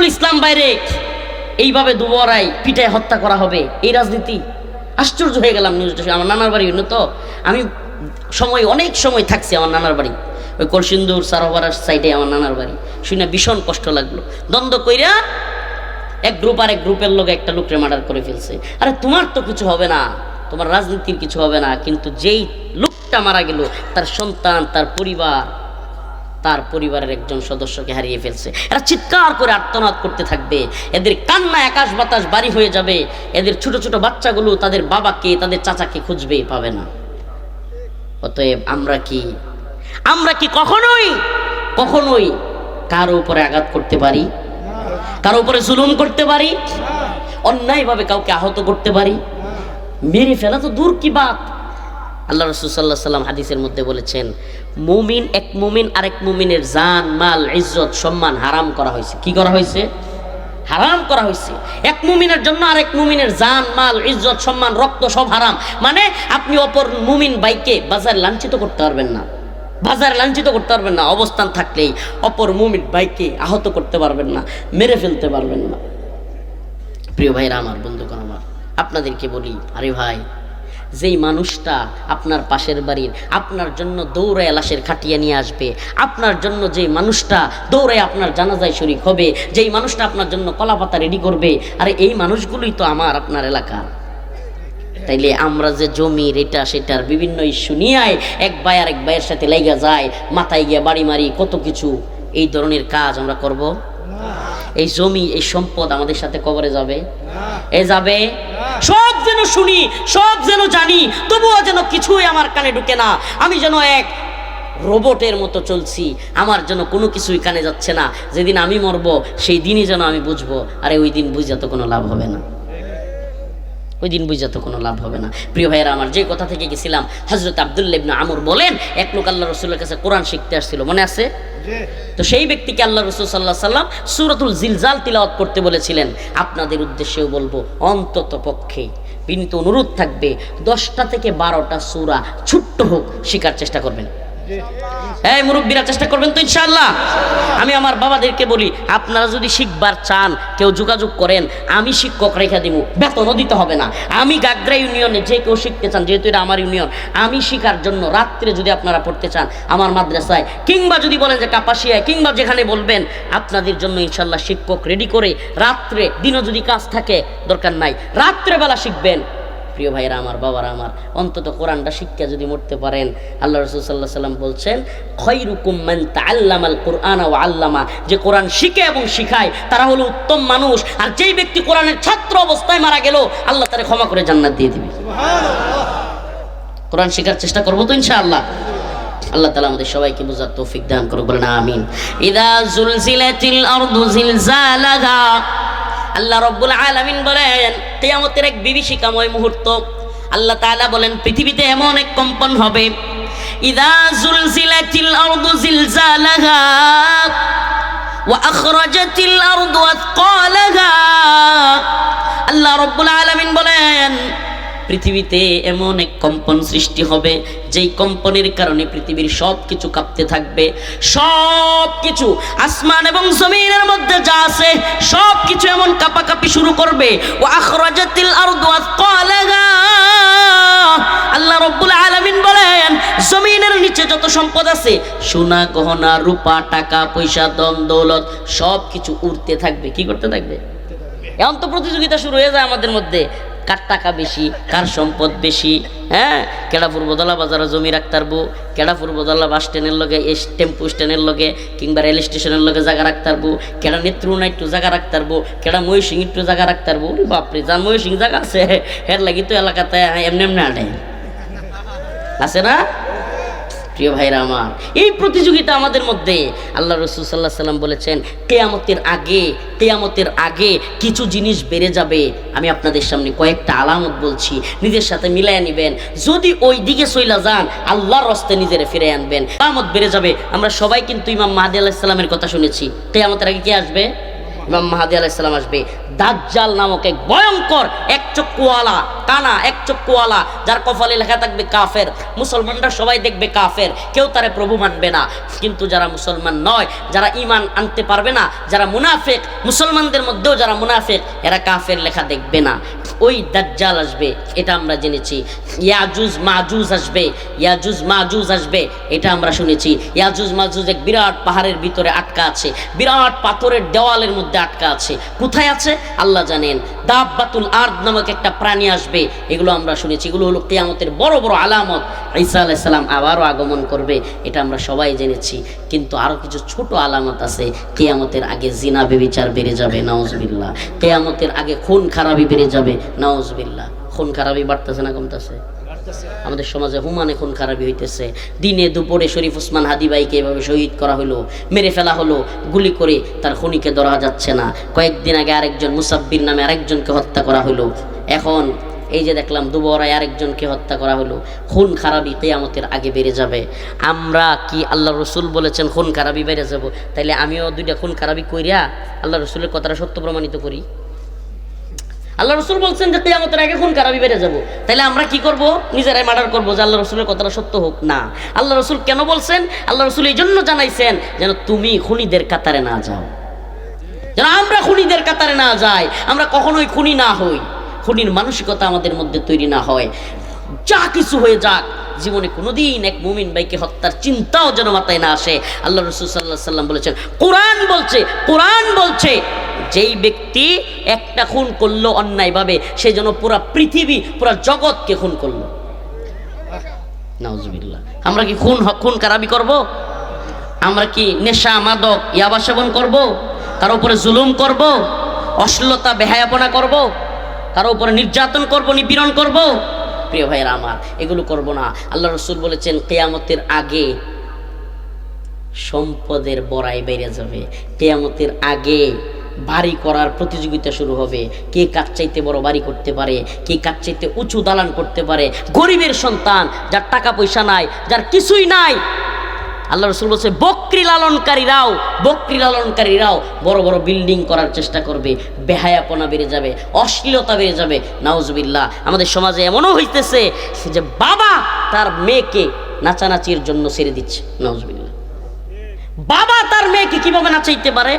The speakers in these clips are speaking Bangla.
নজরুল ইসলাম বাইরে। এইভাবে দুবরাই পিটায় হত্যা করা হবে। এই রাজনীতি। আশ্চর্য হয়ে গেলাম নিউজটা আমার নানার বাড়ি তো? আমি সময়, অনেক সময় থাকছি আমার নানার বাড়ি। ওই কলসিন্দুর সারোভারার সাইডে আমার নানার বাড়ি। শুনে ভীষণ কষ্ট লাগল। দ্বন্দ্ব কইরা এক গ্রুপ আর এক গ্রুপের লোক একটা লোকরে মার্ডার করে ফেলছে। আরে, তোমার তো কিছু হবে না। তোমার রাজনীতির কিছু হবে না। কিন্তু যেই লোকটা মারা গেল, তার সন্তান, তার পরিবার তার পরিবারের একজন সদস্যকে হারিয়ে ফেলছে। এরা চিৎকার করে আর্তনাদ করতে থাকবে। এদের কান্না আকাশ বাতাস বাড়ি হয়ে যাবে। এদের ছোট ছোট বাচ্চাগুলো তাদের বাবাকে, তাদের চাচাকে খুঁজবে, পাবে না। অতএব আমরা কি? আমরা কি কখনোই কখনোই কারও উপরে আঘাত করতে পারি? কারও উপরে জুলুম করতে পারি? অন্যায়ভাবে কাউকে আহত করতে পারি? মেরে ফেলা তো দূর কি বাত? আল্লাহ রসুল সাল্লাহ সাল্লাম হাদিসের মধ্যে বলেছেন, মুমিন এক মুমিন আরেক মুমিনের জান, মাল, ইজ্জত, সম্মান হারাম করা হয়েছে। কি করা হয়েছে? হারাম করা হয়েছে। এক মুমিনের জন্য আরেক মুমিনের জান, মাল, ইজ্জত, সম্মান, রক্ত সব হারাম। মানে আপনি অপর মুমিন বাইকে বাজার লাঞ্ছিত করতে পারবেন না। বাজারে লাঞ্ছিত করতে পারবেন না। অবস্থান থাকলেই অপর মুমিন বাইকে আহত করতে পারবেন না, মেরে ফেলতে পারবেন না। প্রিয় ভাইরা, আমার বন্ধুগণ, আমার, আপনাদেরকে বলি, আরে ভাই যেই মানুষটা আপনার পাশের বাড়ির আপনার জন্য দৌড়ায় লাশের খাটিয়ে নিয়ে আসবে আপনার জন্য যেই মানুষটা দৌড়ায় আপনার জানাজায় শরিক হবে যেই মানুষটা আপনার জন্য কলাপাতা রেডি করবে আরে এই মানুষগুলোই তো আমার আপনার এলাকার তাইলে আমরা যে জমির এটা সেটার বিভিন্ন ইস্যু নিয়ে এক ভাই আর এক ভাইয়ের সাথে লেগে যায় মাথায় গিয়ে বাড়ি মারি কত কিছু এই ধরনের কাজ আমরা করব? এই জমি এই সম্পদ আমাদের সাথে কবরে যাবে? এ যাবে? সব যেন শুনি সব যেন জানি তবুও যেন কিছুই আমার কানে ঢুকে না। আমি যেন এক রোবটের মতো চলছি আমার যেন কোনো কিছুই কানে যাচ্ছে না। যেদিন আমি মরব সেই দিনই যেন আমি বুঝব আরে ওই দিন বুঝা তো কোনো লাভ হবে না। ওই দিন বুঝা তো কোনো লাভ হবে না। প্রিয় ভাইয়েরা আমার যে কথা থেকে গেছিলাম হজরত আবদুল্লাহ ইবনে আমর বলেন এক লোক আল্লাহ রসুলের কাছে কোরআন শিখতে আসছিল মনে আছে? তো সেই ব্যক্তিকে আল্লাহ রসুল সাল্লাহ সাল্লাম সুরতুল জিলজাল তিলাওয়াত করতে বলেছিলেন। আপনাদের উদ্দেশ্যেও বলব অন্তত পক্ষে বিনীত অনুরোধ থাকবে দশটা থেকে বারোটা সুরা ছোট্ট হোক শেখার চেষ্টা করবেন। এই মুরব্বীরা, চেষ্টা করবেন তো ইনশাআল্লাহ। আমি আমার বাবাদেরকে বলি, আপনারা যদি শিখবার চান, কেউ যোগাযোগ করেন, আমি শিক্ষক রেখা দিব, বেতনও দিতে হবে না। আমি গাগরা ইউনিয়নে যে কেউ শিখতে চান, যেহেতু এটা আমার ইউনিয়ন, আমি শিখার জন্য রাত্রে যদি আপনারা পড়তে চান আমার মাদ্রাসায়, কিংবা যদি বলেন যে কাপাসিয়ায়, কিংবা যেখানে বলবেন, আপনাদের জন্য ইনশাল্লাহ শিক্ষক রেডি করে রাত্রে, দিনও যদি কাজ থাকে, দরকার নাই। রাত্রেবেলা শিখবেন প্রিয় ভাইরা আমার বাবারা, আমার অন্তত কোরআনটা শিক্ষা যদি মরতে পারেন, আল্লাহ রসুল সাল্লাহ সাল্লাম বলছেন, খৈরুকুম মান তাআল্লামাল কোরআন ও আল্লামা যে কোরআন শিখে এবং শিখায়, তারা হলো উত্তম মানুষ, আর যেই ব্যক্তি কোরআনের ছাত্র অবস্থায় মারা গেল, আল্লাহ তারে ক্ষমা করে জান্নাত দিয়ে দিবে। কোরআন শেখার চেষ্টা করব তো ইনশাআল্লাহ। আল্লাহ তালা আমাদের সবাইকে বোঝার তৌফিক দান করুক, বলেন আমিন। ইদা জুলজিলাতিল আরদু জিলজালাহা আল্লাহ রব্বুল আলমিন বলেন, কিয়ামতের এক বিভীষিকাময় মুহূর্ত। আল্লাহ তালা বলেন, পৃথিবীতে এমন এক কম্পন হবে, ইদা জুলজিলাতিল আরদু জিলজালাহা ওয়া আখরাজাতিল আরদু আথকালাহা আল্লাহ রব্বুল আলামিন বলেন পৃথিবীতে এমন এক কম্পন সৃষ্টি হবে, যেই কম্পনের কারণে পৃথিবীর সব কিছু কাঁপতে থাকবে। সব কিছু আসমান এবং জমিনের মধ্যে যা আছে সব কিছু এমন কাঁপাকাঁপি শুরু করবে। ও আখরাজাতিল আরদু আথকালাহা আল্লাহ রব্বুল আলামিন বলেন, জমিনের নিচে যত সম্পদ আছে, সোনা, গহনা, রূপা, টাকা, পয়সা দম দৌলত সব কিছু উড়তে থাকবে। কি করতে থাকবে? এখন তো প্রতিযোগিতা শুরু হয়ে যায় আমাদের মধ্যে। কার টাকা বেশি, কার সম্পদ বেশি হ্যাঁ? কেডাপুর বদলা বাজারে জমি রাখতারবো কেডাপুর বদলা বাস স্ট্যান্ডের লগে টেম্পু স্ট্যান্ডের লগে, কিংবা রেল স্টেশনের লগে জায়গা রাখতারবো কেডা নেত্রুনা একটু জায়গা রাখতারবো কেডা ময়ূসিং একটু জায়গা রাখতারবো বাপরে যার ময়ূসিং জায়গা আছে, হের লাগি তো এলাকাতে এমনি এমনি আটে। আছে না? প্রিয় ভাইরা আমার, এই প্রতিযোগিতা আমাদের মধ্যে আল্লাহ রসুল সাল্লাহ সাল্লাম বলেছেন, কেয়ামতের আগে কেয়ামতের আগে কিছু জিনিস বেড়ে যাবে। আমি আপনাদের সামনে কয়েকটা আলামত বলছি, নিজের সাথে মিলাইয়া নিবেন। যদি ওই দিকে সইলা যান, আল্লাহর রস্তে নিজের ফিরে আনবেন। আলামত বেড়ে যাবে। আমরা সবাই কিন্তু ইমাম মাহাদি আলাহিসাল্লামের কথা শুনেছি। কেয়ামতের আগে কে আসবে? ইমাম মাহাদি আলাইসালাম আসবে। দাজ্জাল নামক এক ভয়ঙ্কর এক চক্ষুওয়ালা কানা এক চক্ষুওয়ালা যার কপালে লেখা থাকবে কাফের। মুসলমানরা সবাই দেখবে কাফের, কেউ তারে প্রভু মানবে না। কিন্তু যারা মুসলমান নয়, যারা ইমান আনতে পারবে না, যারা মুনাফেক, মুসলমানদের মধ্যেও যারা মুনাফেক, এরা কাফের লেখা দেখবে না। ওই দাজ্জাল আসবে, এটা আমরা জেনেছি। ইয়াজুজ মাজুজ আসবে, ইয়াজুজ মাজুজ আসবে, এটা আমরা শুনেছি। ইয়াজুজ মাজুজ এক বিরাট পাহাড়ের ভিতরে আটকা আছে, বিরাট পাথরের দেওয়ালের মধ্যে আটকা আছে। কোথায় আছে? আল্লাহ জানেন। দাব্বাতুল আর্দ নামক একটা প্রাণী আসবে এগুলো আমরা শুনেছি। এগুলো হলো কিয়ামতের বড় বড় আলামত। ঈসা আলাইসাল্লাম আবারও আগমন করবে, এটা আমরা সবাই জেনেছি। কিন্তু আরও কিছু ছোট আলামত আছে, কেয়ামতের আগে জিনা বেবিচার বেড়ে যাবে নওয়াজবিল্লাহ কেয়ামতের আগে খুন খারাপি বেড়ে যাবে নওয়াজবিল্লাহ খুন খারাপি বাড়তেছে না কমতেছে? আমাদের সমাজে হুমানে খুন খারাপি হইতেছে। দিনে দুপুরে শরীফ ওসমান হাদি ভাইকে এভাবে শহীদ করা হলো, মেরে ফেলা হলো, গুলি করে তার খুনিকে ধরা যাচ্ছে না। কয়েকদিন আগে আরেকজন মুসাব্বির নামে আরেকজনকে হত্যা করা হলো। এখন এই যে দেখলাম দুবরায় আরেকজনকে হত্যা করা হলো, খুন খারাপি কেয়ামতের আগে বেড়ে যাবে। আমরা কি আল্লাহ রসুল বলেছেন খুন খারাপি বেড়ে যাব? তাইলে আমিও দুইটা খুন খারাপি কইরা আল্লাহ রসুলের কথাটা সত্য প্রমাণিত করি। আল্লাহ রসুল বলছেন যে কেয়ামতের আগে খুন খারাপি বেড়ে যাব। তাহলে আমরা কি করব? নিজেরাই মার্ডার করব যে আল্লাহ রসুলের কথাটা সত্য হোক। না আল্লাহ রসুল কেন বলছেন? আল্লাহ রসুল এই জন্য জানাইছেন যেন তুমি খুনিদের কাতারে না যাও। যেন আমরা খুনিদের কাতারে না যাই, আমরা কখনোই খুনি না হই। খুনির মানসিকতা আমাদের মধ্যে তৈরি না হয়। যা কিছু হয়ে যাক, জীবনে কোনোদিন এক মুমিন ভাইকে হত্যার চিন্তাও যেন মাথায় না আসে। আল্লাহ রসুল সাল্লাহ সাল্লাম বলেছেন, কোরআন বলছে কোরআন বলছে, যেই ব্যক্তি একটা খুন করল অন্যায়ভাবে, সে যেন পুরা পৃথিবী, পুরা জগৎকে খুন করল। নাউজুবিল্লাহ। আমরা কি খুন খুন কারাবি করব? আমরা কি নেশা, মাদক, ইয়াবা সেবন করব? কারও উপরে জুলুম করব? অশ্লীলতা, বেহায়াপনা করব? কারও উপরে নির্যাতন করব, নিপীড়ন করব? প্রিয় ভাইয়েরা আমার, এগুলো করব না। আল্লাহ রসুল বলেছেন, কেয়ামতের আগে সম্পদের বড়াই বেড়ে যাবে। কেয়ামতের আগে বাড়ি করার প্রতিযোগিতা শুরু হবে। কে কার চাইতে বড় বাড়ি করতে পারে, কে কার চাইতে উঁচু দালান করতে পারে? গরিবের সন্তান, যার টাকা পয়সা নাই, যার কিছুই নাই আল্লাহ রসুল বলছে, বকরি লালনকারীরাও বকরি লালনকারীরাও বড় বড় বিল্ডিং করার চেষ্টা করবে, বেহায়াপনা বেড়ে যাবে, অশ্লীলতা বেড়ে যাবে। নাউজবিল্লা আমাদের সমাজে এমনও হইতেছে যে বাবা তার মেয়েকে নাচানাচির জন্য ছেড়ে দিচ্ছে। নাউজবিল্লা বাবা তার মেয়েকে কীভাবে নাচাইতে পারে?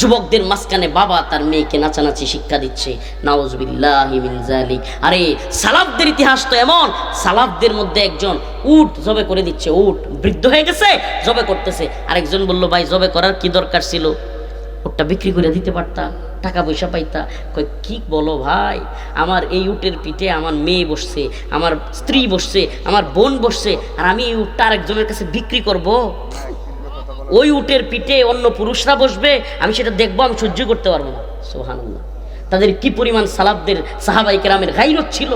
যুবকদের মাঝখানে বাবা তার মেয়েকে নাচানাচি শিক্ষা দিচ্ছে। নাওজবিল্লাহিমিনজালিক আরে, সালাফদের ইতিহাস তো এমন। সালাফদের মধ্যে একজন উট জবে করে দিচ্ছে। উট বৃদ্ধ হয়ে গেছে, জবে করতেছে। আরেকজন বলল, ভাই, জবে করার কি দরকার ছিল? উটটা বিক্রি করে দিতে পারতা, টাকা পয়সা পাইতা। কই কি বলো ভাই? আমার এই উটের পিঠে আমার মেয়ে বসছে, আমার স্ত্রী বসছে, আমার বোন বসছে, আর আমি এই উটটা আরেকজনের কাছে বিক্রি করব? ওই উটের পিঠে অন্য পুরুষরা বসবে, আমি সেটা দেখব, আমি সহ্য করতে পারব না। সোহানুল্লাহ তাদের কি পরিমাণ সালাবদের সাহাবাই কেরামের গাইরত ছিল?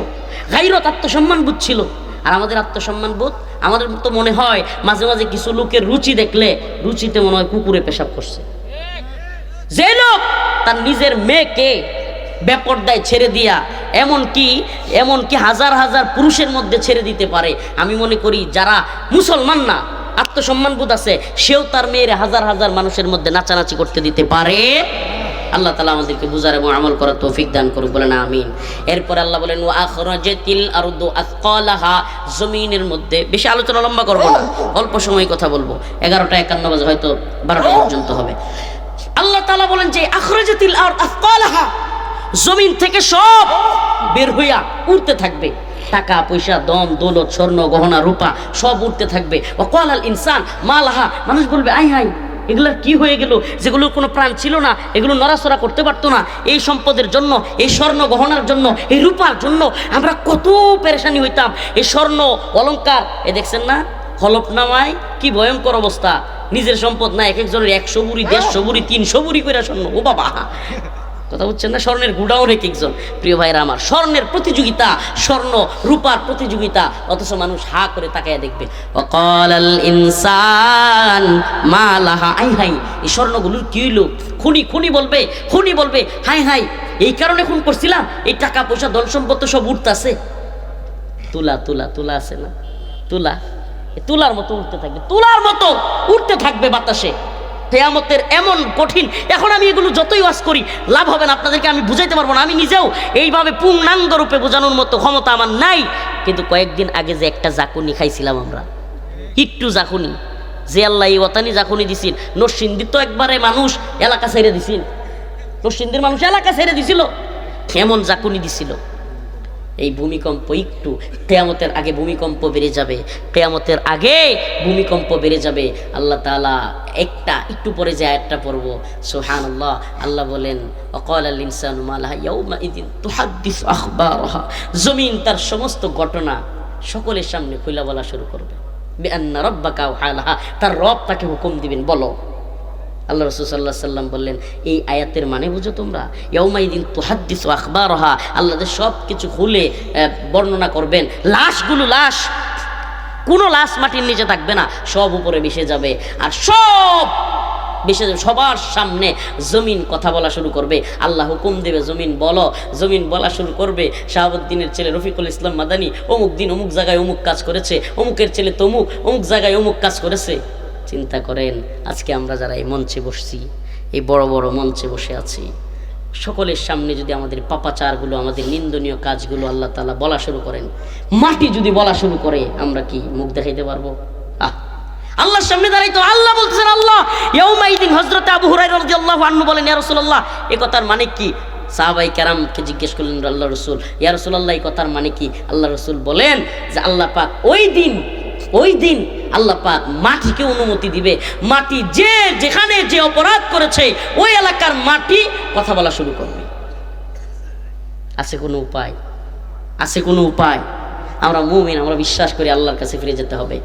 গাইরত আত্মসম্মান বোধ ছিল? আর আমাদের আত্মসম্মান বোধ, আমাদের তো মনে হয় মাঝে মাঝে কিছু লোকের রুচি দেখলে রুচিতে মনে হয় কুকুরে পেশাব করছে। যে লোক তার নিজের মেয়েকে বেপর্দায় ছেড়ে দিয়া এমন কি এমন কি হাজার হাজার পুরুষের মধ্যে ছেড়ে দিতে পারে, আমি মনে করি যারা মুসলমান না আত্মসম্মান বোধ আছে, সেও তার মেয়ের হাজার হাজার মানুষের মধ্যে নাচানাচি করতে দিতে পারে। আল্লাহ তালা আমাদেরকে বুঝার এবং আমল করার তৌফিক দান করুক, বলেন আমিন। এরপর আল্লাহ বলেন জমিনের মধ্যে, বেশি আলোচনা লম্বা করব না, অল্প সময় কথা বলব। এগারোটা একান্ন বাজে, হয়তো বারোটা পর্যন্ত হবে। আল্লাহ তালা বলেন যে, আখরাজাতিল আর জমিন থেকে সব বের হইয়া উঠতে থাকবে। টাকা, পয়সা দম দৌলত, স্বর্ণ, গহনা, রূপা, সব উঠতে থাকবে। ও কলাল ইনসান মালাহা। মানুষ বলবে, আই, হাই, এগুলোর কি হয়ে গেল? যেগুলোর কোনো প্রাণ ছিল না, এগুলো নড়াচড়া করতে পারতো না। এই সম্পদের জন্য, এই স্বর্ণ গহনার জন্য, এই রূপার জন্য আমরা কত পেরেশানি হইতাম। এই স্বর্ণ, অলংকার, এ দেখছেন না? হলফনামায় কি ভয়ঙ্কর অবস্থা। নিজের সম্পদ না এক একজনের একশো বুড়ি, দেড়শো বুড়ি, তিনশো বুড়ি করে স্বর্ণ। ও বাবা। কথা বুঝছেন না? স্বর্ণের গুড়াও রেখে একজন। প্রিয় ভাইরা আমার, স্বর্ণের প্রতিযোগিতা, স্বর্ণ রূপার প্রতিযোগিতা, অথচ মানুষ হা করে তাকায় দেখবে। অকলাল ইনসান মা লাহা আই হাই, এই স্বর্ণগুলোর কি হইল? খুনি খুনি বলবে খুনি বলবে, হাই হাই, এই কারণে খুন করছিলাম? এই টাকা পয়সা, ধন সম্পদ তো সব উঠতাছে তুলা তুলা তুলা আছে না? তুলা? তুলার মতো উঠতে থাকবে, তুলার মতো উঠতে থাকবে বাতাসে। কেয়ামতের এমন কঠিন। এখন আমি এগুলো যতই ওয়াজ করি, লাভ হবে না, আপনাদেরকে আমি বুঝাইতে পারব না। আমি নিজেও এইভাবে পূর্ণাঙ্গ রূপে বোঝানোর মতো ক্ষমতা আমার নাই। কিন্তু কয়েকদিন আগে যে একটা জাকুনি খাইছিলাম আমরা। একটু জাকুনি যে আল্লাহ এই ওতানি জাকুনি দিছিল নরসিন্দির তো একবারে মানুষ এলাকা ছেড়ে দিছিল। নরসিন্দির মানুষ এলাকা ছেড়ে দিছিল। কেমন জাকুনি দিছিল? এই ভূমিকম্প একটু কেয়ামতের আগে ভূমিকম্প বেড়ে যাবে। কেয়ামতের আগে ভূমিকম্প বেড়ে যাবে। আল্লাহ তাআলা একটা একটু পরে যে আয়াতটা পড়ব সুহান আল্লাহ আল্লাহ বলেন, অকল আল জমিন তার সমস্ত ঘটনা সকলের সামনে খুলে বলা শুরু করবে। তার রব তাকে হুকুম দিবেন, বলো। আল্লাহ রসুল সাল্লাহ সাল্লাম বললেন, এই আয়াতের মানে বুঝো তোমরা? ইয়ৌমাইদিন তুহাদ্দিস আখবারহা। আল্লাহদের সব কিছু খুলে বর্ণনা করবেন। লাশগুলো লাশ, কোনো লাশ মাটির নিচে থাকবে না, সব উপরে মিশে যাবে। আর সব যাবে, সবার সামনে জমিন কথা বলা শুরু করবে। আল্লাহ হুকুম দেবে, জমিন বলো। জমিন বলা শুরু করবে। শাহাবুদ্দিনের ছেলে রফিকুল ইসলাম মাদানি অমুক দিন অমুক জায়গায় অমুক কাজ করেছে। অমুকের ছেলে তমুক, অমুক জায়গায় অমুক কাজ করেছে। চিন্তা করেন, আজকে আমরা যারা এই মঞ্চে বসছি, এই বড় বড় মঞ্চে বসে আছি, সকলের সামনে যদি আমাদের পাপাচারগুলো, আমাদের নিন্দনীয় কাজগুলো আল্লাহ তালা বলা শুরু করেন, মাটি যদি বলা শুরু করে, আমরা কি মুখ দেখাইতে পারব? আহ আল্লাহর সামনে দাঁড়াই তো আল্লাহ বলতেছেন, আল্লাহ, ইয়াউমাইদিন হযরত আবু হুরায়রা রাদিয়াল্লাহু আনহু বলেন, ইয়া রাসূলুল্লাহ এই কথার মানে কি? সাহাবাই কেরামকে জিজ্ঞেস করলেন, আল্লাহ রসুল। ইয়া রাসূলুল্লাহ এই কথার মানে কি? আল্লাহ রসুল বলেন যে, আল্লাহ পাক ওই দিন ওই দিন আল্লাহ পাক মাটিকে অনুমতি দিবে। মাটি যে যেখানে যে অপরাধ করেছে, ওই এলাকার মাটি কথা বলা শুরু করবে। আছে কোনো উপায়? আছে কোনো উপায়? আমরা মুমিন, আমরা বিশ্বাস করি আল্লাহর কাছে ফিরে যেতে হবে।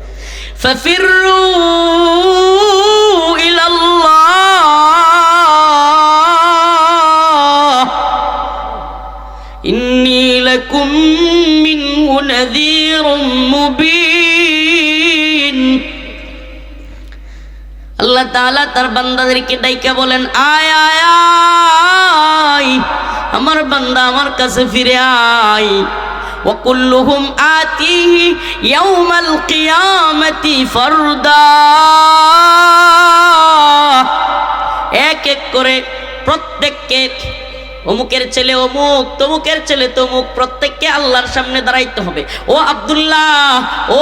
ইন্নী লাকুম মিনহু নাযীরুম মুবিন। আল্লাহ তাআলা তার বান্দাদেরকে ডাইকা বলেন আয় আয় আয় আমার বান্দা আমার কাছে ফিরে আয় وكلهم آتيه يوم القيامة فردا এক এক করে প্রত্যেককে অমুকের ছেলে অমুক, তমুকের ছেলে তমুক, প্রত্যেককে আল্লাহর সামনে দাঁড়াইতে হবে। ও আব্দুল্লাহ, ও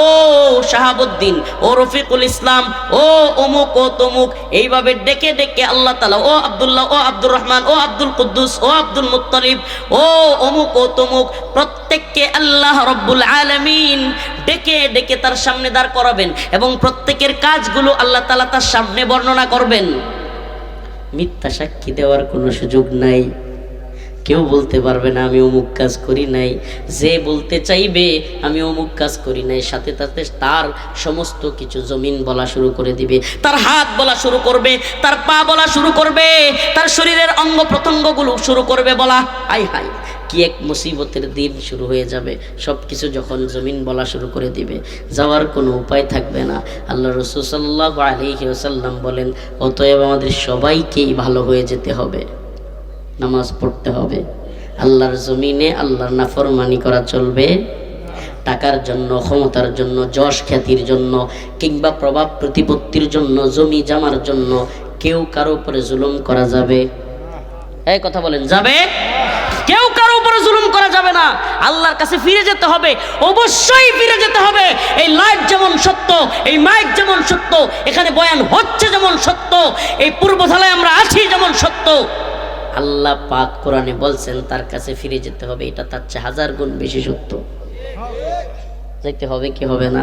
শাহাবুদ্দিন, ও রফিকুল ইসলাম, ও অমুক, ও তমুক, এইভাবে ডেকে ডেকে আল্লাহ তালা ও আবদুল্লাহ, ও আব্দুর রহমান, ও আব্দুল কুদ্দুস, ও আব্দুল মুত্তালিব, ও অমুক, ও তমুক, প্রত্যেককে আল্লাহ রব্বুল আলমিন ডেকে ডেকে তার সামনে দাঁড় করাবেন এবং প্রত্যেকের কাজগুলো আল্লাহ তালা তার সামনে বর্ণনা করবেন। মিথ্যা সাক্ষী দেওয়ার কোনো সুযোগ নাই। কেউ বলতে পারবে না, আমি অমুক কাজ করি নাই। যে বলতে চাইবে, আমি অমুক কাজ করি নাই। সাথে সাথে তার সমস্ত কিছু জমিন বলা শুরু করে দিবে, তার হাত বলা শুরু করবে, তার পা বলা শুরু করবে, তার শরীরের অঙ্গ প্রত্যঙ্গগুলো শুরু করবে বলা। আই হাই কি এক মুসিবতের দিন শুরু হয়ে যাবে। সব কিছু যখন জমিন বলা শুরু করে দিবে, যাওয়ার কোনো উপায় থাকবে না। আল্লাহ রসুল সাল্লাহ আলহি ওসাল্লাম বলেন, অতএব আমাদের সবাইকেই ভালো হয়ে যেতে হবে। নামাজ পড়তে হবে। আল্লাহর জমিনে আল্লাহর নাফরমানি করা চলবে। টাকার জন্য, ক্ষমতার জন্য, যশ খ্যাতির জন্য, কিংবা প্রভাব প্রতিপত্তির জন্য, জমি জামার জন্য কেউ কারও উপরে জুলুম করা যাবে। এই কথা বলেন, যাবে? কেউ কারও উপরে জুলুম করা যাবে না। আল্লাহর কাছে ফিরে যেতে হবে, অবশ্যই ফিরে যেতে হবে। এই লাইফ যেমন সত্য, এই মাইক যেমন সত্য, এখানে বয়ান হচ্ছে যেমন সত্য, এই পূর্বধালায় আমরা আছি যেমন সত্য। আল্লাহ পাক কোরআনে বলছেন, তার কাছে ফিরে যেতে হবে। এটা তার চেয়ে হাজার গুণ বেশি সত্য। যাইতে হবে কি হবে না?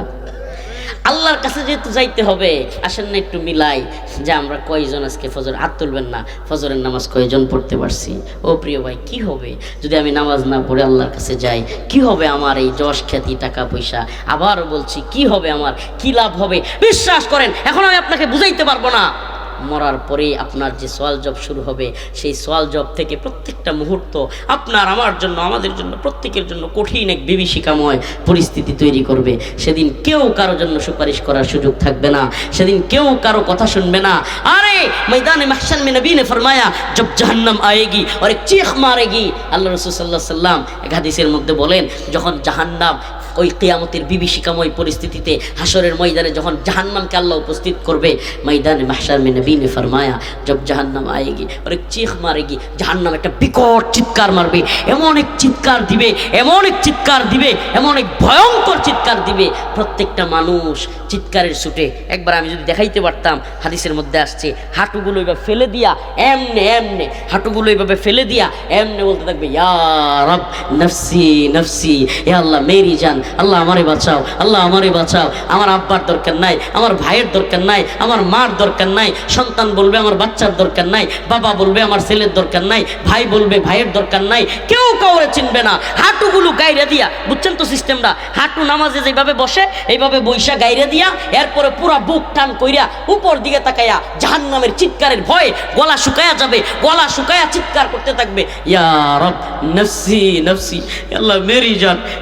আল্লাহর কাছে যেহেতু যাইতে হবে, আসেন না একটু মিলাই যে আমরা কয়জন আজকে ফজর? হাত তুলবেন না, ফজরের নামাজ কয়জন পড়তে পারছি? ও প্রিয় ভাই, কি হবে? যদি আমি নামাজ না পড়ে আল্লাহর কাছে যাই, কি হবে আমার এই যশ খ্যাতি, টাকা পয়সা? আবারও বলছি, কি হবে আমার? কি লাভ হবে? বিশ্বাস করেন, এখন আমি আপনাকে বুঝাইতে পারব না। মরার পরেই আপনার যে সোয়াল জব শুরু হবে, সেই সোয়াল জব থেকে প্রত্যেকটা মুহূর্ত আপনার আমার জন্য, আমাদের জন্য, প্রত্যেকের জন্য কঠিন এক বিভীষিকাময় পরিস্থিতি তৈরি করবে। সেদিন কেউ কারও জন্য সুপারিশ করার সুযোগ থাকবে না। সেদিন কেউ কারও কথা শুনবে না। আরে, ময়দানে মাহসান মে নবী ফরমায়া, জব জাহান্নাম আয়েগি আর চেখ চিখ মারেগি। আল্লাহ রসুল্লাহ সাল্লাম এক হাদিসের মধ্যে বলেন, যখন জাহান্নাম ওই কেয়ামতের বিভীষিকাময় পরিস্থিতিতে হাসরের ময়দানে যখন জাহান্নামকে আল্লাহ উপস্থিত করবে ময়দানে মাহসার মে নবী ने फरमाया जब जहन्नम आएगी और एक चीख मारेगी জাহান্নাম একটা বিকট চিৎকার মারবে এমন এক চিৎকার দিবে এমন এক চিৎকার দিবে এমন এক ভয়ঙ্কর চিৎকার দিবে প্রত্যেকটা মানুষ চিৎকারের ছুটে একবার আমি যদি দেখাইতে পারতাম হাদিসের মধ্যে আসছে হাঁটুগুলো এভাবে ফেলে দিয়া এমনে এমনে হাঁটুগুলো এভাবে ফেলে দিয়া এমনে বলতে থাকবে ইয়া রব নফসি নফসি এ আল্লাহ মেরি জান আল্লাহ আমারে বাঁচাও, আল্লাহ আমারে বাঁচাও। আমার আব্বার দরকার নাই, আমার ভাইয়ের দরকার নাই, আমার মার দরকার নাই, সন্তান বলবে আমার বাচ্চার দরকার নাই, বাবা বলবে আমার ছেলের দরকার নাই, ভাই বলবে ভাইয়ের দরকার নাই, কেউ কাউরে চিনবে না। হাঁটুগুলো গাইরে দিয়া, বুঝছেন তো সিস্টেমটা? হাঁটু নামাজে যেভাবে বসে, এইভাবে বৈশা গাইরে দিয়া, এরপরে পুরা বুক টান কইরা উপর দিকে তাকাইয়া জাহান নামের চিৎকারের ভয়ে গলা শুকায়া যাবে, গলা শুকায়া চিৎকার করতে থাকবে। ইয়া রব, নফসি নফসি আল্লাহ মেরি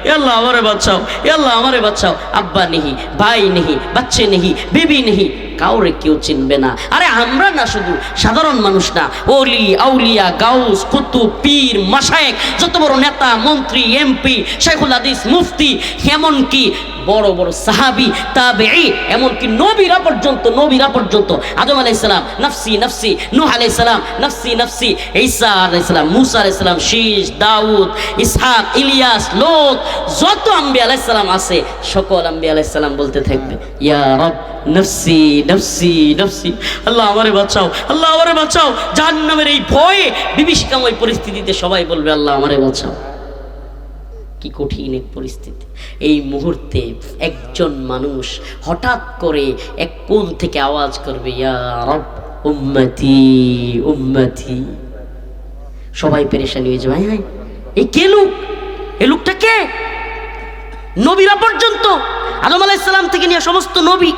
এ আল্লাহ আমারে বাঁচাও এ আল্লাহ আমারে বাঁচাও আব্বা নেহি ভাই নেহি বাচ্চে নেহি বিবি নেহি। কাউরে কেউ চিনবে না। আরে আমরা না শুধু সাধারণ মানুষ না, ওলি, আউলিয়া, গাউস কুতু পীর মাসায়েক যত বড় নেতা, মন্ত্রী, এমপি, শেখুল হাদিস, মুফতি এমনকি বড় বড় সাহাবি, তাবেঈ, এমনকি নবীরা পর্যন্ত নবীরা পর্যন্ত, আদম আলাইহিসসালাম, নফসি নফসি, নূহ আলাইহিসসালাম, নফসি নফসি, ঈসা আলাইহিসসালাম, মুসা আলাইহিসসালাম শীষ দাউদ, ইসহাক, ইলিয়াস লোক যত আম্বিয়া আলাইহিসসালাম আছে, সকল আম্বিয়া আলাইহিসসালাম বলতে থাকবে, ইয়া রব, নফসি নফসি নফসি। আল্লাহ আমারে বাঁচাও, আল্লাহ আমারে বাঁচাও। জাহান্নামের এই ভয়ে বিভীষিকাময় পরিস্থিতিতে সবাই বলবে, আল্লাহ আমারে বাঁচাও। কি কঠিন এক পরিস্থিতি। এই মুহূর্তে একজন মানুষ হঠাৎ করে এক কোণ থেকে আওয়াজ করবে, ইয়া রব, উম্মতি উম্মতি। সবাই পেরেশানি হয়ে যাবে হ্যাঁ এই কে লোক? এ লোকটা কে? নবীরা পর্যন্ত আদম আলাইসাল্লাম থেকে নিয়ে সমস্ত নবী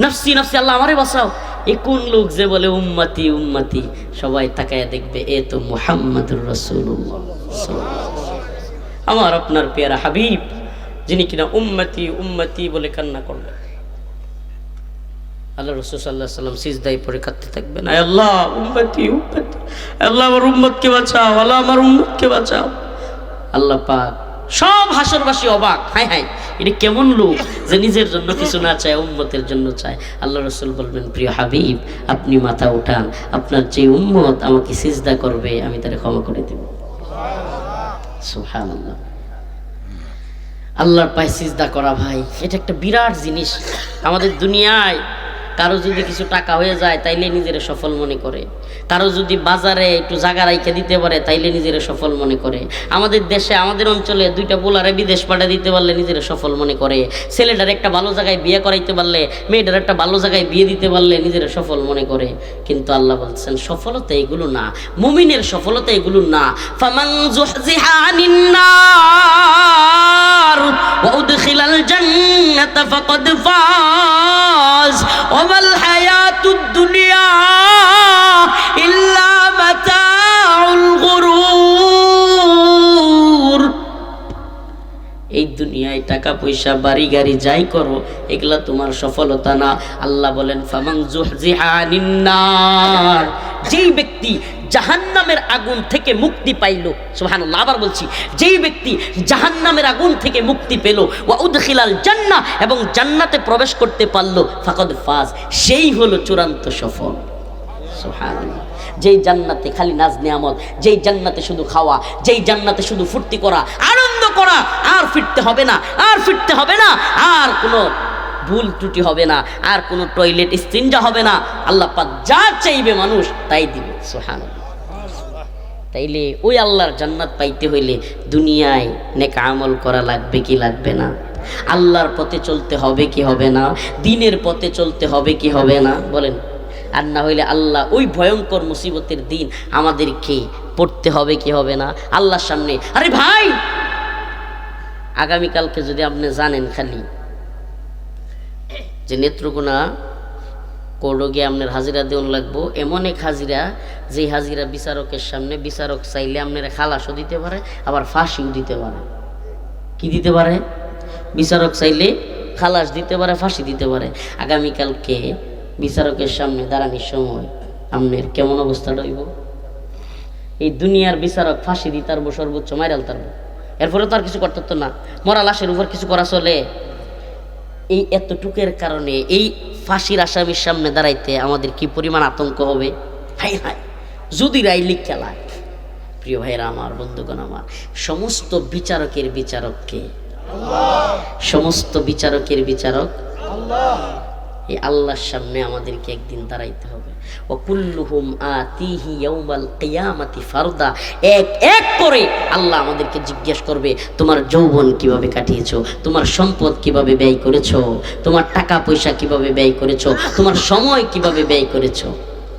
নফসি নফসি, আল্লাহ আমারে বাঁচাও। এ কোন লোক যে বলে, উম্মতি উম্মতি সবাই তাকায় দেখবে, এ তো মুহাম্মদুর রসুল্লাহ আমার আপনার পেয়ারা হাবিব, যিনি কিনা উম্মতি উম্মতি বলে কান্না করবেন আল্লাহ রসুল সাল্লাহ সাল্লাম সিজদাই পরে কাঁদতে থাকবেন। আয় আল্লাহ, উম্মতি উম্মতি, আল্লাহ আমার উম্মতকে বাঁচাও, আল্লাহ আমার উম্মতকে বাঁচাও। আল্লাহ পাক সব হাসরবাসী অবাক। হাই হাই এটা কেমন লোক যে নিজের জন্য কিছু না চায়, উম্মতের জন্য চায়। আল্লাহ রসুল বলবেন, প্রিয় হাবিব, আপনি মাথা উঠান। আপনার যে উম্মত আমাকে সিজদা করবে, আমি তারে ক্ষমা করে দেব। আল্লাহর পায়ে সিজদা করা ভাই, এটা একটা বিরাট জিনিস। আমাদের দুনিয়ায় কারও যদি কিছু টাকা হয়ে যায়, তাইলে নিজের সফল মনে করে। কারও যদি বাজারে একটু জায়গা রাইখে দিতে পারে, তাইলে নিজের সফল মনে করে। আমাদের দেশে, আমাদের অঞ্চলে দুইটা বোলারে বিদেশ পাঠা দিতে পারলে নিজের সফল মনে করে। ছেলেটার একটা ভালো জায়গায় বিয়ে করাইতে পারলে, মেয়েটার একটা ভালো জায়গায় বিয়ে দিতে পারলে নিজের সফল মনে করে। কিন্তু আল্লাহ বলছেন, সফলতা এগুলো না। মুমিনের সফলতা এগুলো না। ওয়া উদখিলাল জান্নাতা ফাকাদ ফাজ ওয়া মাল হায়াতুদ দুনিয়া এই দুনিয়ায় টাকা পয়সা বাড়ি গাড়ি যাই করো, এগুলা তোমার সফলতা না। আল্লাহ বলেন ফামাং জুহজিহা আনিন নার যেই ব্যক্তি জাহান্নামের আগুন থেকে মুক্তি পাইল। সুবহানাল্লাহ, আবার বলছি, যেই ব্যক্তি জাহান্নামের আগুন থেকে মুক্তি পেল, ওয়া উদখিলাল জান্না এবং জান্নাতে প্রবেশ করতে পারল, ফাকাদ ফাজ, সেই হলো চূড়ান্ত সফল। সুবহানাল্লাহ, যেই জান্নাতে খালি নাজ নিয়ামত, যেই জান্নাতে শুধু খাওয়া, যেই জান্নাতে শুধু ফুর্তি করা, আনন্দ করা, আর ফিরতে হবে না, আর ফিরতে হবে না, আর কোনো ভুল ত্রুটি হবে না, আর কোনো টয়লেট স্ত্রিঞ্জা হবে না, আল্লাহ যা চাইবে মানুষ তাই দিবে, সুবহানাল্লাহ। তাইলে ওই আল্লাহর জান্নাত পাইতে হইলে দুনিয়ায় নেক আমল করা লাগবে কি লাগবে না? আল্লাহর পথে চলতে হবে কি হবে না? দিনের পথে চলতে হবে কি হবে না? বলেন। আর না হইলে আল্লাহ ওই ভয়ঙ্কর মুসিবতের দিন আমাদেরকে পড়তে হবে কি হবে না? আল্লাহর সামনে, আরে ভাই! আগামীকালকে যদি আপনি জানেন খালি যে নেত্রকোনা কোর্টও গিয়ে আপনার হাজিরা দেওয়ান লাগবো। এমন এক হাজিরা, যেই হাজিরা বিচারকের সামনে, বিচারক চাইলে আপনার খালাসও দিতে পারে, আবার ফাঁসিও দিতে পারে। কি দিতে পারে? বিচারক চাইলে খালাস দিতে পারে, ফাঁসি দিতে পারে। আগামীকালকে বিচারকের সামনে দাঁড়ানোর সময় আপনার কেমন অবস্থা রইব? এই দুনিয়ার বিচারক ফাঁসি দিতে পারব সর্বোচ্চ মাইরাল তারবো এরপরে তো আর কিছু করতে না। মরা লাশের উপর কিছু করা চলে। এই এতটুকের কারণে, এই ফাঁসির আসামির সামনে দাঁড়াইতে আমাদের কি পরিমাণ আতঙ্ক হবে? হাই হাই যদি রাইলিক খেলায় প্রিয় ভাইরা আমার, বন্ধুগণ আমার, সমস্ত বিচারকের বিচারককে, সমস্ত বিচারকের বিচারক এই আল্লাহর সামনে আমাদেরকে একদিন দাঁড়াইতে হবে। ওকুল্লুহুম আতিহি কিয়ামাতি ফারদা। এক এক করে আল্লাহ আমাদেরকে জিজ্ঞেস করবে, তোমার যৌবন কীভাবে কাটিয়েছো? তোমার সম্পদ কীভাবে ব্যয় করেছ? তোমার টাকা পয়সা কীভাবে ব্যয় করেছ? তোমার সময় কীভাবে ব্যয় করেছ?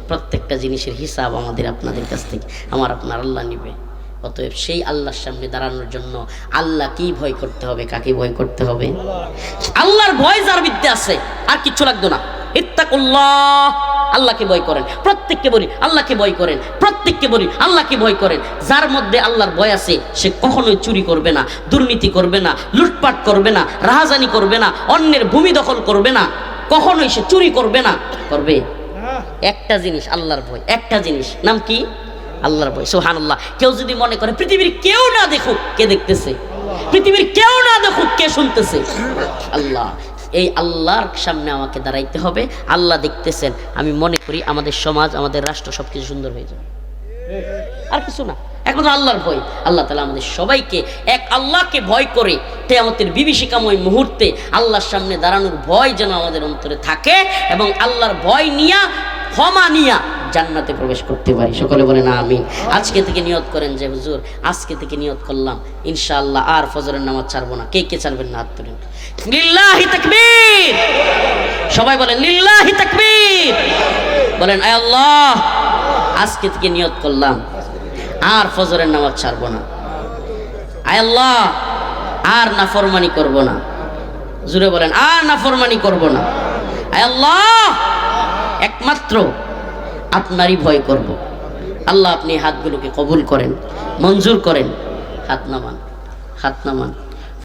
প্রত্যেকটা জিনিসের হিসাব আমাদের, আপনাদের কাছ থেকে। আমার, আপনার আল্লাহ নিবে। অতএব সেই আল্লাহর সামনে দাঁড়ানোর জন্য আল্লাহকেই ভয় করতে হবে কাকে ভয় করতে হবে? আল্লাহর ভয় যার বিদ্যে আছে আর কিচ্ছু লাগতো না। ইত্তাকুল্লাহ আল্লাহকে ভয় করেন। প্রত্যেককে বলি আল্লাহকে ভয় করেন। প্রত্যেককে বলি আল্লাহকে ভয় করেন। যার মধ্যে আল্লাহর ভয় আছে সে কখনোই চুরি করবে না দুর্নীতি করবে না লুটপাট করবে না রাহাজানি করবে না অন্যের ভূমি দখল করবে না কখনোই সে চুরি করবে না করবে। একটা জিনিস আল্লাহর ভয় একটা জিনিস। নাম কি? আল্লাহর ভয় সোহান আল্লাহ কেউ যদি মনে করে পৃথিবীর কেউ না দেখুক কে দেখতেছে? পৃথিবীর কেউ না দেখুক কে শুনতেছে? আল্লাহ। এই আল্লাহর সামনে আমাকে দাঁড়াইতে হবে। আল্লাহ দেখতেছেন, আমি মনে করি আমাদের সমাজ, আমাদের রাষ্ট্র সবকিছু সুন্দর হয়ে যাবে। আর কিছু না। একমাত্র আল্লাহর ভয়। আল্লাহ তালা আমাদের সবাইকে এক আল্লাহকে ভয় করে তেমতের বিভীষিকাময় মুহূর্তে আল্লাহর সামনে দাঁড়ানোর ভয় যেন আমাদের অন্তরে থাকে এবং আল্লাহর ভয় নিয়া ক্ষমা নিয়া জান্নাতে প্রবেশ করতে পারি। সকলে বলেন আমি আজকে থেকে নিয়ত করেন যে, হুজুর, আজকে থেকে নিয়ত করলাম। ইনশাআল্লাহ আর ফজরের নামাজ ছাড়বো না। কে কে ছাড়বেন না? হাত তুলেন। লিল্লাহি তাকবীর! সবাই বলেন, লিল্লাহি তাকবীর! বলেন, আয় আল্লাহ, আজকে থেকে নিয়ত করলাম। আর ফজরের নামাজ ছাড়বো না। আয় আল্লাহ, আর নাফরমানি করব না। জুড়ে বলেন, আর নাফরমানি করব না। আয় আল্লাহ একমাত্র আপনারই ভয় করব। আল্লাহ আপনি হাতগুলোকে কবুল করেন, মঞ্জুর করেন। হাত নামান হাত নামান।